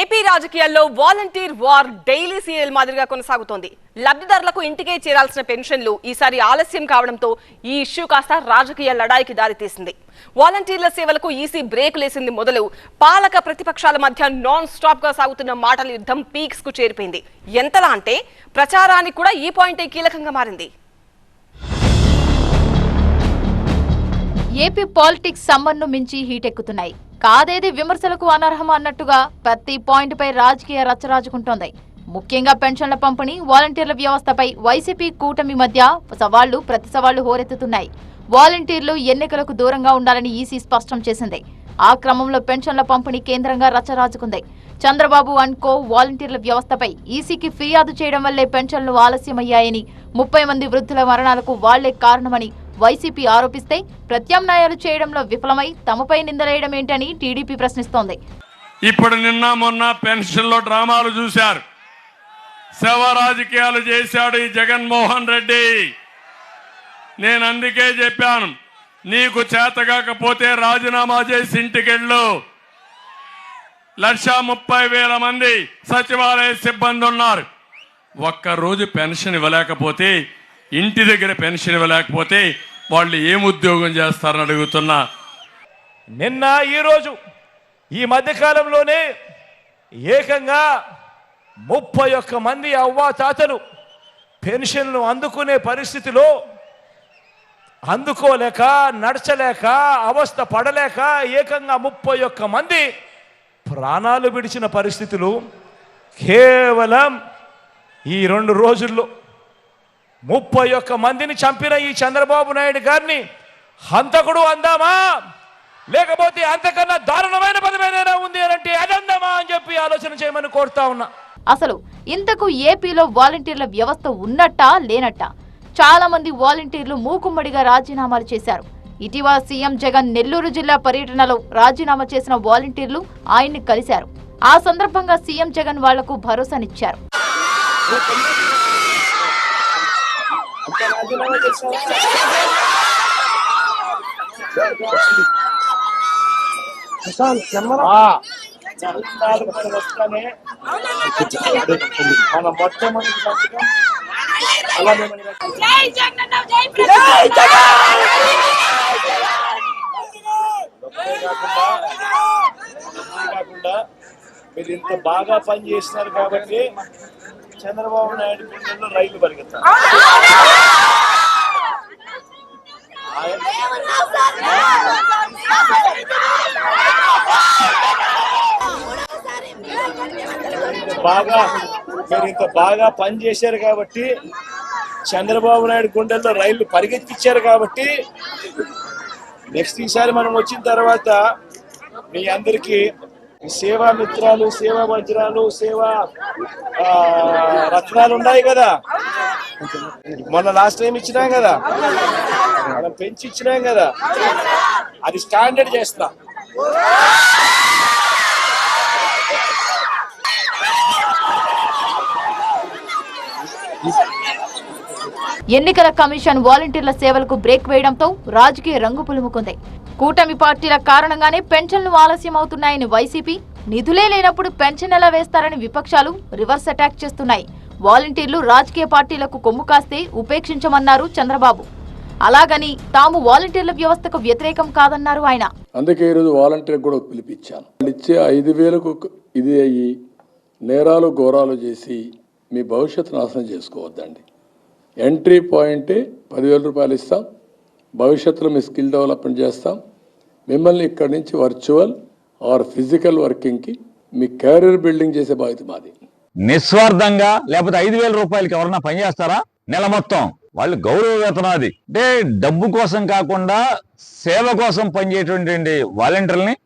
AP రాజకీయాల్లో volunteer war daily serial మాదిరిగా కొనసాగుతోంది. లబ్ధిదారులకు ఇంటికే చేరాల్సిన పెన్షన్లు ఈసారి ఆలస్యం కావడంతో ఈ ఇష్యూ కాస్త రాజకీయ లడాయికి దారితీసింది. వాలంటీర్ల సేవలకు ఈసీ బ్రేకులేసింది మొదలు పాలక ప్రతిపక్షాల మధ్య నాన్ స్టాప్గా సాగుతున్న మాటల యుద్ధం పీక్స్కు చేరిపోయింది. ఎంతలా అంటే ప్రచారానికి కూడా ఈ పాయింటే కీలకంగా మారింది. ఏపీ పాలిటిక్స్ సమ్మర్ను మించి హీటెక్కుతున్నాయి. కాదేది విమర్శలకు అనర్హం అన్నట్టుగా ప్రతి పాయింట్పై రాజకీయ రచ్చరాజుకుంటోంది ముఖ్యంగా పెన్షన్ల పంపిణీ వాలంటీర్ల వ్యవస్థపై వైసీపీ కూటమి మధ్య సవాళ్ళు ప్రతి సవాళ్ళు హోరెత్తుతున్నాయి. వాలంటీర్లు ఎన్నికలకు దూరంగా ఉండాలని ఈసీ స్పష్టం చేసింది. ఆ క్రమంలో పెన్షన్ల పంపిణీ కేంద్రంగా రచ్చరాజుకుంది చంద్రబాబు అండ్ కో వాలంటీర్ల వ్యవస్థపై ఈసీకి ఫిర్యాదు చేయడం వల్లే పెన్షన్లు ఆలస్యమయ్యాయని ముప్పై మంది వృద్ధుల మరణాలకు వాళ్ళే కారణమని వైసీపీ ఆరోపిస్తే ప్రత్యామ్నాయాలు చేయడంలో విఫలమై తమపై నిందలేయడం ఏంటని టీడీపీ ప్రశ్నిస్తోంది. ఇప్పుడు నిన్న మొన్న పెన్షన్లో డ్రామాలు చూశారు. శవ రాజకీయాలు చేశాడు ఈ జగన్మోహన్ రెడ్డి. నేను అందుకే చెప్పాను నీకు చేతగాకపోతే రాజీనామా చేసి ఇంటికెళ్ళు. లక్ష ముప్పై వేల మంది సచివాలయ సిబ్బంది ఉన్నారు ఒక్కరోజు పెన్షన్ ఇవ్వలేకపోతే ఇంటి దగ్గర పెన్షన్ ఇవ్వలేకపోతే వాళ్ళు ఏం ఉద్యోగం చేస్తారని అడుగుతున్నా. నిన్న ఈరోజు ఈ మధ్యకాలంలోనే ఏకంగా ముప్పై ఒక్క మంది అవ్వాతాతలు పెన్షన్లు అందుకునే పరిస్థితిలో అందుకోలేక నడచలేక అవస్థ పడలేక ఏకంగా ముప్పై ఒక్క మంది ప్రాణాలు విడిచిన పరిస్థితులు కేవలం ఈ రెండు రోజుల్లో. ముప్పై ఒక్క మందిని చంపిన ఈ చంద్రబాబు నాయుడు గారిని హంతకుడు అందామా? లేకపోతే అంతకన్నా దారుణమైన పదం ఏదైనా ఉంది అని అంటే అదందామా అని చెప్పి ఆలోచన చేయమని కోరుతా ఉన్నా. అసలు ఇంతకు ఏపీలో వాలంటీర్ల వ్యవస్థ ఉన్నట్టా లేనట్టా? చాలా మంది వాలంటీర్లు మూకుమ్మడిగా రాజీనామాలు చేశారు. ఇటీవల సీఎం జగన్ నెల్లూరు జిల్లా పర్యటనలో రాజీనామా చేసిన వాలంటీర్లు ఆయన్ని కలిశారు. ఆ సందర్భంగా సీఎం జగన్ వాళ్ళకు భరోసానిచ్చారు. మన మొట్టమొదటి సంతకం అలా కాకుండా మీరు ఇంత బాగా పని చేస్తున్నారు కాబట్టి చంద్రబాబు నాయుడు గుండెల్లో రైలు పరిగెత్తారు బాగా మీరు ఇంత బాగా పని చేశారు కాబట్టి చంద్రబాబు నాయుడు గుండెల్లో రైళ్ళు పరిగెత్తించారు కాబట్టి నెక్స్ట్ ఈసారి మనం వచ్చిన తర్వాత మీ అందరికీ సేవా మిత్రాలు సేవా వజ్రాలు సేవా ఆ, రత్నాలు ఉన్నాయి కదా? మొన్న లాస్ట్ టైం ఇచ్చినాం కదా? మనం పెంచి ఇచ్చినాం కదా? అది స్టాండర్డ్ చేస్తాం. ఎన్నికల కమిషన్ వాలంటీర్ల సేవలకు బ్రేక్ వేయడంతో రాజకీయ రంగు పులుముకుంది. కూటమి పార్టీల కారణంగానే పెన్షన్లు ఆలస్యం అవుతున్నాయని వైసీపీ నిధులే లేనప్పుడు పెన్షన్ ఎలా వేస్తారని విపక్షాలు రివర్స్ అటాక్ చేస్తున్నాయి. వాలంటీర్లు రాజకీయ పార్టీలకు కొమ్ము కాస్తే ఉపేక్షించమన్నారు చంద్రబాబు. అలాగని తాము వాలంటీర్ల వ్యవస్థకు వ్యతిరేకం కాదన్నారు ఆయన. అందుకే ఈరోజు వాలంటీర్ కూడా పిలిపించాను. ఇచ్చే ఐదు వేలకు ఇది అయ్యి నేరాలు ఘోరాలు చేసి మీ భవిష్యత్తు నాశనం చేసుకోవద్దండి. ఎంట్రీ పాయింటే పదివేల రూపాయలు ఇస్తాం. భవిష్యత్తులో మీ స్కిల్ డెవలప్మెంట్ చేస్తాం. మిమ్మల్ని ఇక్కడి నుంచి వర్చువల్ ఆర్ ఫిజికల్ వర్కింగ్కి మీ కెరీర్ బిల్డింగ్ చేసే బాధ్యత మాది. నిస్వార్థంగా లేకపోతే ఐదు వేల రూపాయలకి ఎవరన్నా పనిచేస్తారా నెల మొత్తం. వాళ్ళు గౌరవ వేతనం అది అంటే డబ్బు కోసం కాకుండా సేవ కోసం పనిచేయటువంటి వాలంటీర్ని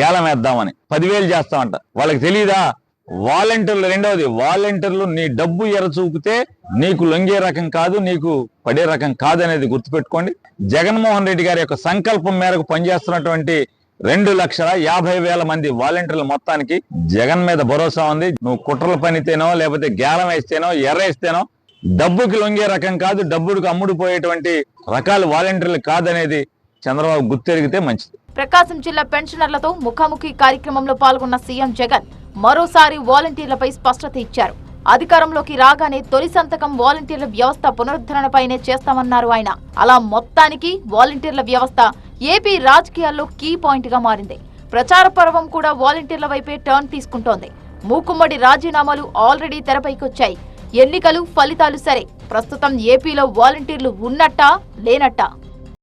గేలం వేద్దామని. పదివేలు చేస్తామంట. వాళ్ళకి తెలియదా వాలంటీర్లు రెండవది వాలంటీర్లు నీ డబ్బు ఎర చూపితే నీకు లొంగే రకం కాదు నీకు పడే రకం కాదు అనేది గుర్తుపెట్టుకోండి. జగన్మోహన్ రెడ్డి గారి యొక్క సంకల్పం మేరకు పనిచేస్తున్నటువంటి రెండు లక్షల యాభై వేల మంది వాలంటీర్లు మొత్తానికి జగన్ మీద భరోసా ఉంది. నువ్వు కుట్రల పనితేనో లేకపోతే గేలం వేస్తేనో ఎర్ర వేస్తేనో డబ్బుకి లొంగే రకం కాదు డబ్బుడికి అమ్ముడుపోయేటువంటి రకాల రకాలు వాలంటీర్లు కాదనేది చంద్రబాబు గుర్తెరిగితే మంచిది. ప్రకాశం జిల్లా పెన్షనర్లతో ముఖాముఖి కార్యక్రమంలో పాల్గొన్న సీఎం జగన్ మరోసారి వాలంటీర్లపై స్పష్టత ఇచ్చారు. అధికారంలోకి రాగానే తొలి సంతకం వాలంటీర్ల వ్యవస్థ పునరుద్ధరణపైనే చేస్తామన్నారు ఆయన. అలా మొత్తానికి వాలంటీర్ల వ్యవస్థ ఏపీ రాజకీయాల్లో కీ పాయింట్గా మారింది. ప్రచార పర్వం కూడా వాలంటీర్ల వైపే టర్న్ తీసుకుంటోంది. మూకుమ్మడి రాజీనామాలు ఆల్రెడీ తెరపైకొచ్చాయి. ఎన్నికలు ఫలితాలు సరే. ప్రస్తుతం ఏపీలో వాలంటీర్లు ఉన్నట్టా లేనట్టా?